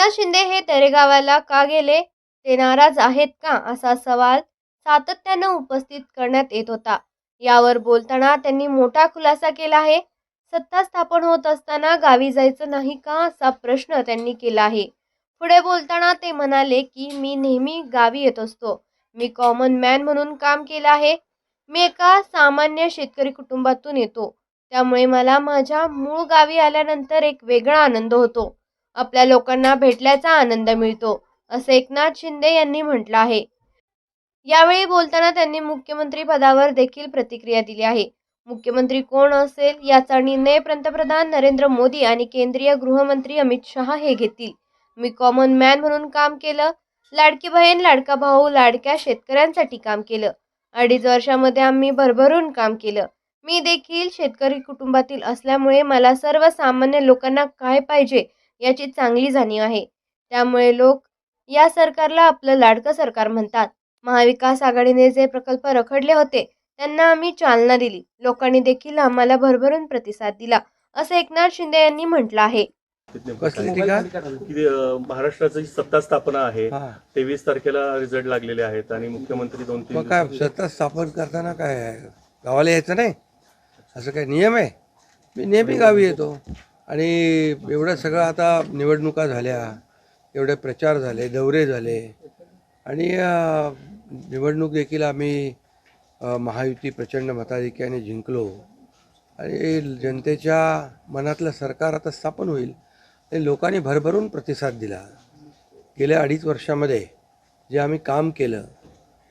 एकनाथ शिंदे हे तेरेगावाला का गेले? ते नाराज आहेत का? असा सवाल सातत्यानं उपस्थित करण्यात येत होता. यावर बोलताना त्यांनी मोठा खुलासा केला आहे. सत्ता स्थापन होत असताना गावी जायचं नाही का? असा प्रश्न त्यांनी केला आहे. पुढे बोलताना ते म्हणाले की मी नेहमी गावी येत असतो. मी कॉमन मॅन म्हणून काम केलं आहे. मी एका सामान्य शेतकरी कुटुंबातून येतो. त्यामुळे मला माझ्या मूळ गावी आल्यानंतर एक वेगळा आनंद होतो. आपल्या लोकांना भेटल्याचा आनंद मिळतो असं एकनाथ शिंदे यांनी म्हटलं आहे. यावेळी बोलताना त्यांनी मुख्यमंत्री पदावर देखील प्रतिक्रिया दिली आहे. मुख्यमंत्री कोण असेल याचा निर्णय पंतप्रधान नरेंद्र मोदी आणि केंद्रीय गृहमंत्री अमित शहा हे घेतील. मी कॉमन मॅन म्हणून काम केलं लाडकी बहीण लाडका भाऊ लाडक्या शेतकऱ्यांसाठी काम केलं. अडीच वर्षामध्ये आम्ही भरभरून काम केलं. मी देखील शेतकरी कुटुंबातील असल्यामुळे मला सर्वसामान्य लोकांना काय पाहिजे याची चांगली जाणीव आहे. त्यामुळे लोक या सरकारला आपलं लाडकं सरकार म्हणतात. महाविकास आघाडीने जे प्रकल्प रखडले होते त्यांना आम्ही चालना दिली. लोकांनी देखील आम्हाला भरभरून प्रतिसाद दिला असं एकनाथ शिंदे यांनी म्हटलं आहे. महाराष्ट्राची सत्ता स्थापना आहे हा. तेवीस तारखेला रिझल्ट लागलेले आहेत आणि मुख्यमंत्री दोन तीन मग काय सत्ता स्थापन करताना काय आहे? गावाला यायचं नाही? असं काय नियम आहे? मी नेहमी गावी येतो. आणि एवढं सगळं आता निवडणुका झाल्या एवढे प्रचार झाले दौरे झाले. आणि निवडणूक देखील आम्ही महायुती प्रचंड मताधिक्याने जिंकलो. आणि जनतेच्या मनातलं सरकार आता स्थापन होईल. आणि लोकांनी भरभरून प्रतिसाद दिला. गेल्या अडीच वर्षामध्ये जे आम्ही काम केलं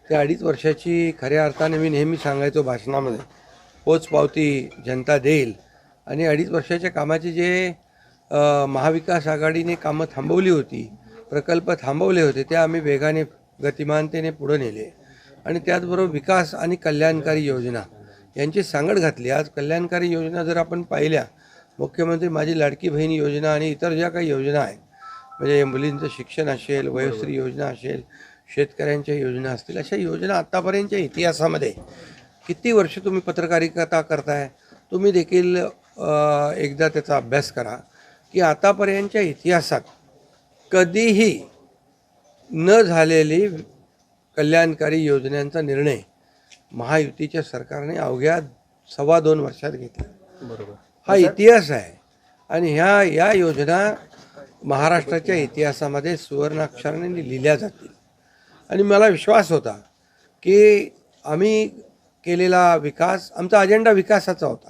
त्या अडीच वर्षाची खऱ्या अर्थाने मी नेहमी सांगायचो भाषणामध्ये पोचपावती जनता देईल. आणि अडीच वर्षाच्या कामाचे जे महाविकास आघाडीने कामं थांबवली होती प्रकल्प थांबवले होते ते आम्ही वेगाने गतिमानतेने पुढे नेले. आणि त्याचबरोबर विकास आणि कल्याणकारी योजना यांची सांगड घातली. आज कल्याणकारी योजना जर आपण पाहिल्या मुख्यमंत्री माझी लाडकी बहीण योजना आणि इतर ज्या काही योजना आहेत म्हणजे मुलींचं शिक्षण असेल वयोश्री योजना असेल शेतकऱ्यांच्या योजना असतील अशा योजना आत्तापर्यंतच्या इतिहासामध्ये किती वर्ष तुम्ही पत्रकारिता करताय? तुम्ही देखील एकदा त्याचा अभ्यास करा की आतापर्यंतच्या इतिहासात कधीही न झालेली कल्याणकारी योजनांचा निर्णय महायुतीच्या सरकारने अवघ्या सव्वा दोन वर्षात घेतला. बरोबर. हा इतिहास आहे आणि ह्या या योजना महाराष्ट्राच्या इतिहासामध्ये सुवर्णाक्षराने लिहिल्या जातील. आणि मला विश्वास होता की आम्ही केलेला विकास आमचा अजेंडा विकासाचा होता.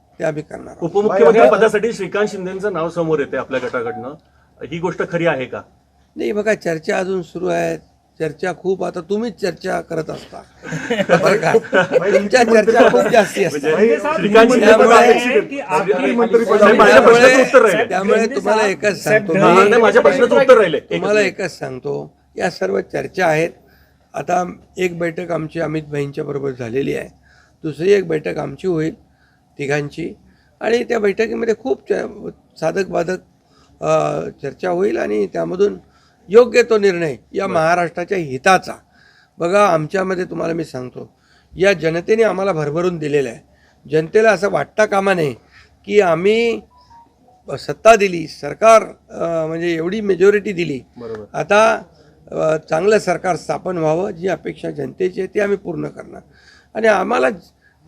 ते आम्ही करणार आहोत. उपमुख्यमंत्री पदासाठी श्रीकांत शिंदेचं नाव समोर येते आपल्या गटाकडनं. ही गोष्ट खरी आहे का? नाही बघा चर्चा अजून सुरू आहे. चर्चा खूप आता तुम्हीच चर्चा करत असता. बरं का? तुमच्या चर्चा खूप जास्ती असतात. म्हणजे श्रीकांत शिंदे त्यामुळे- पदापेक्षित- की आपली साहेब, माझ्या प्रश्नाचं उत्तर राहिले. त्यामुळे तुम्हाला एकच सांगतो. साहेब, हा, मी नाही, माझ्या प्रश्नाचं उत्तर राहिले. तुम्हाला एकच सांगतो. या सर्व चर्चा आहेत. आता एक बैठक आमची अमित भाईंच्या बरोबर झालेली आहे. दुसरी एक बैठक आमची होईल. तिघांची. आणि त्या बैठकीमध्ये खूप च साधक बाधक चर्चा होईल आणि त्यामधून योग्य तो निर्णय या महाराष्ट्राच्या हिताचा. बघा आमच्यामध्ये तुम्हाला मी सांगतो या जनतेने आम्हाला भरभरून दिलेलं आहे. जनतेला असं वाटता कामा नये की आम्ही सत्ता दिली सरकार म्हणजे एवढी मेजॉरिटी दिली. बरोबर. आता चांगलं सरकार स्थापन व्हावं जी अपेक्षा जनतेची आहे ती आम्ही पूर्ण करणार. आणि आम्हाला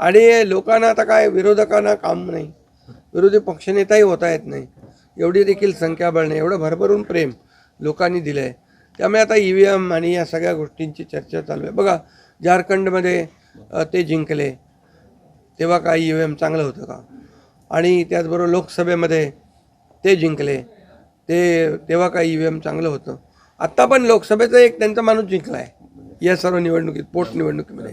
आणि लोकांना आता काय विरोधकांना काम नाही. विरोधी पक्षनेताही होता येत नाही. एवढी देखील संख्याबळ नाही एवढं भरभरून प्रेम लोकांनी दिलं आहे त्यामुळे आता ई व्ही एम आणि या सगळ्या गोष्टींची चर्चा चालू आहे. बघा झारखंडमध्ये ते जिंकले. तेव्हा काय ई व्ही एम चांगलं होतं का? आणि त्याचबरोबर लोकसभेमध्ये ते जिंकले. ते तेव्हा काय ई व्ही एम चांगलं होतं? आत्ता पण लोकसभेचं एक त्यांचा माणूस जिंकला आहे या सर्व निवडणुकीत पोटनिवडणुकीमध्ये.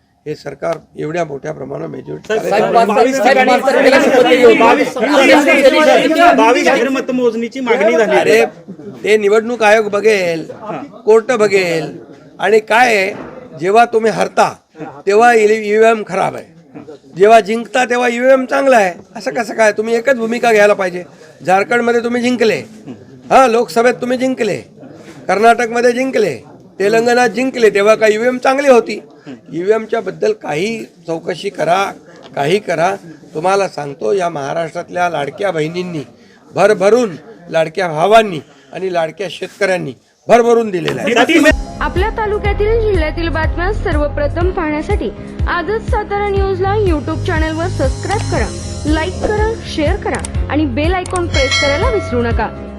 हे सरकार एवढ्या मोठ्या प्रमाणात मेजॉरिटी मतमोजणीची मागणी झाली. अरे ते निवडणूक आयोग बघेल कोर्ट बघेल आणि काय आहे, जेव्हा तुम्ही हरता तेव्हा ईव्हीएम खराब आहे. जेव्हा जिंकता तेव्हा ईव्हीएम चांगला आहे. असं कसं काय? तुम्ही एकच भूमिका घ्यायला पाहिजे. झारखंडमध्ये तुम्ही जिंकले. हां लोकसभेत तुम्ही जिंकले. कर्नाटकमध्ये जिंकले. तेलंगणात जिंकले. तेव्हा काय ईव्हीएम चांगली होती. ईव्हीएमच्या बद्दल काही चौकशी करा काही करा. तुम्हाला सांगतो या महाराष्ट्रातल्या लाडक्या बहिणींनी भरभरून लाडक्या भावांनी आणि लाडक्या शेतकऱ्यांनी भरभरून दिलेलं आहे. आपल्या तालुक्यातील जिल्ह्यातील बातम्या सर्वप्रथम पाहण्यासाठी आजच सातारा न्यूजला यूट्यूब चॅनलवर सबस्क्राईब करा लाईक करा शेअर करा आणि बेल आयकॉन प्रेस करायला विसरू नका.